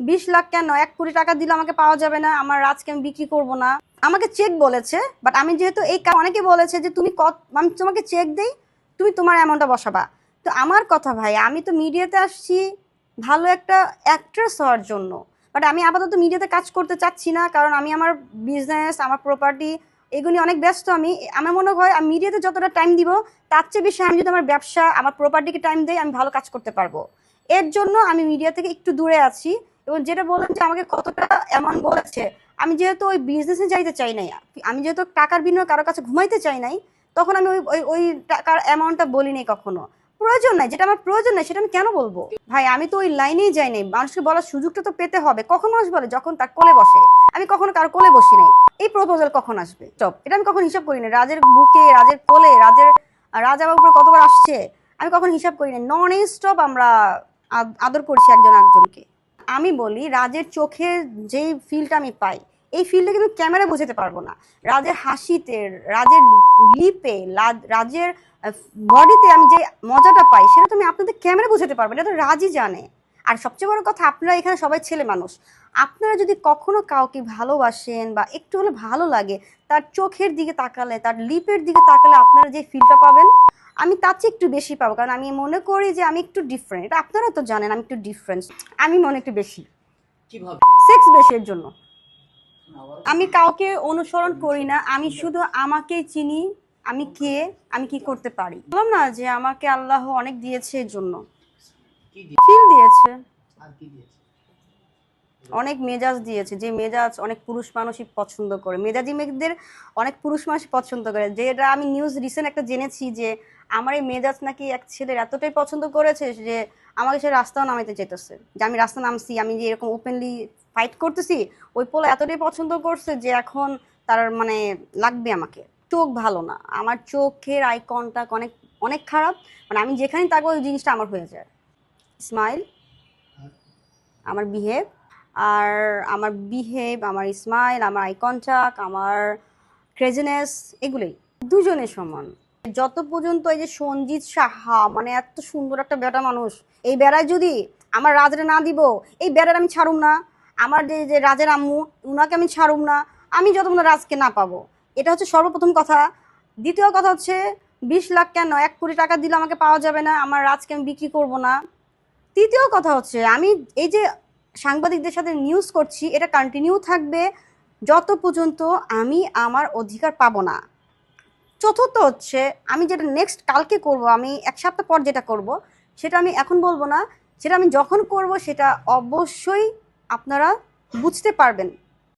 বিশ লাখ কেন? এক কোটি টাকা দিলে আমাকে পাওয়া যাবে না, আমার রাজকে আমি বিক্রি করব না। আমাকে চেক বলেছে বাট আমি যেহেতু এই কা- অনেকে বলেছে যে তুমি কত আমি তোমাকে চেক দেই, তুমি তোমার অ্যামাউন্টটা বসাবা। তো আমার কথা ভাই, আমি তো মিডিয়াতে আসছি, ভালো একটা অ্যাক্ট্রেস হওয়ার জন্য। বাট আমি আপাতত মিডিয়াতে কাজ করতে চাচ্ছি না, কারণ আমি আমার বিজনেস আমার প্রপার্টি এগুলি অনেক ব্যস্ত আমি। আমার মনে হয় আমি মিডিয়াতে যতটা টাইম দিব, তার চেয়ে বেশি আমি যদি আমার ব্যবসা, আমার প্রপার্টিকে টাইম দেই, আমি ভালো কাজ করতে পারব। এর জন্য আমি মিডিয়া থেকে একটু দূরে আছি। এবং যেটা বললাম যে আমাকে কতটা অ্যামাউন্ট বলেছে, আমি যেহেতু ওই বিজনেসে যাইতে চাই নাই, আমি যেহেতু টাকার বিনিময়ে কারোর কাছে ঘুমাইতে চাই নাই, তখন আমি ওই ওই ওই টাকার অ্যামাউন্টটা বলি নাই কখনো। প্রয়োজন নাই, যেটা আমার প্রয়োজন নাই সেটা আমি কেন বলব? ভাই, আমি তো ওই লাইনেই যাই নাই, মানুষকে বলার সুযোগটা তো পেতে হবে। কখন মানুষ বলে? যখন তার কোলে বসে। আমি কখনো কারও কোলে বসি নাই। এই প্রপোজাল কখন আসবে? চপ। এটা আমি কখন হিসাব করি না রাজের বুকে, রাজের কোলে, রাজের, রাজা আমার উপরে কতবার আসছে, আমি কখন হিসাব করি না নন স্টপ আমরা আদ- আদর করছি একজন একজনকে আমি বলি, রাজের চোখে যে ফিলটা আমি পাই, এই ফিলটা কিন্তু ক্যামেরা বোঝাতে পারব না। রাজের হাসিতে, রাজের লিপে রাজের বডিতে আমি যে মজাটা পাই, সেটা তো আমি আপনাদের ক্যামেরা বোঝাতে পারব এটা তো রাজই জানে। আর সবচেয়ে বড় কথা আপনারা এখানে সবাই ছেলে মানুষ। আপনারা যদি কখনো কাউকে ভালোবাসেন বা একটু হলে ভালো লাগে তার চোখের দিকে তাকালে তার লিপের দিকে তাকালে আপনারা যে ফিলটা পাবেন আমি তার চেয়ে একটু বেশি পাবো। কারণ আমি মনে করি যে আমি একটু ডিফারেন্ট এটা আপনারা তো জানেন আমি একটু ডিফারেন্ট আমি মনে একটু বেশি। সেক্স বেশি এর জন্য। আমি কাউকে অনুসরণ করি না আমি শুধু আমাকেই চিনি আমি কে আমি কি করতে পারি। বললাম না যে আমাকে আল্লাহ অনেক দিয়েছে এর জন্য। কি ফিল দিয়েছে। আর কি দিয়েছে? অনেক মেজাজ দিয়েছে। যে মেজাজ অনেক পুরুষ মানুষই পছন্দ করে। মেজাজি মেয়েদের অনেক পুরুষ মানুষই পছন্দ করে। যেটা আমি নিউজ রিসেন্ট একটা জেনেছি যে আমার এই মেজাজ নাকি এক ছেলের এতটাই পছন্দ করেছে যে আমাকে সে রাস্তাও নামাইতে চেতেছে যে আমি রাস্তা নামছি আমি যে এরকম ওপেনলি ফাইট করতেছি ওই পোলা এতটাই পছন্দ করছে যে এখন তার মানে লাগবে আমাকে। চোখ ভালো না। আমার চোখের আই অনেক অনেক খারাপ। মানে আমি যেখানেই থাকব ওই জিনিসটা আমার হয়ে যায়। স্মাইল আমার বিহেভ আর আমার বিহেভ আমার স্মাইল আমার আই কন্টাক্ট আমার ক্রেজিনেস এগুলোই। দুজনের সমান। যত পর্যন্ত এই যে সঞ্জিত সাহা মানে এত সুন্দর একটা বেটা মানুষ, এই বেড়ায় যদি আমার রাজরে না দিব, এই বেড়ার আমি ছাড়ুম না। আমার যে যে রাজের আম্মু, উনাকে আমি ছাড়ুম না। আমি যত পর্যন্ত রাজকে না পাবো। এটা হচ্ছে সর্বপ্রথম কথা। দ্বিতীয় কথা হচ্ছে, বিশ লাখ কেন? এক কোটি টাকা দিলে আমাকে পাওয়া যাবে না। আমার রাজকে আমি বিক্রি করব না। তৃতীয় কথা হচ্ছে, আমি এই যে সাংবাদিকদের সাথে নিউজ করছি, এটা কন্টিনিউ থাকবে যত পর্যন্ত আমি আমার অধিকার পাবো না। চতুর্থ হচ্ছে, আমি যেটা নেক্সট কালকে করব, আমি এক সপ্তাহ পর যেটা করব, সেটা আমি এখন বলব না। সেটা আমি যখন করব, সেটা অবশ্যই আপনারা বুঝতে পারবেন।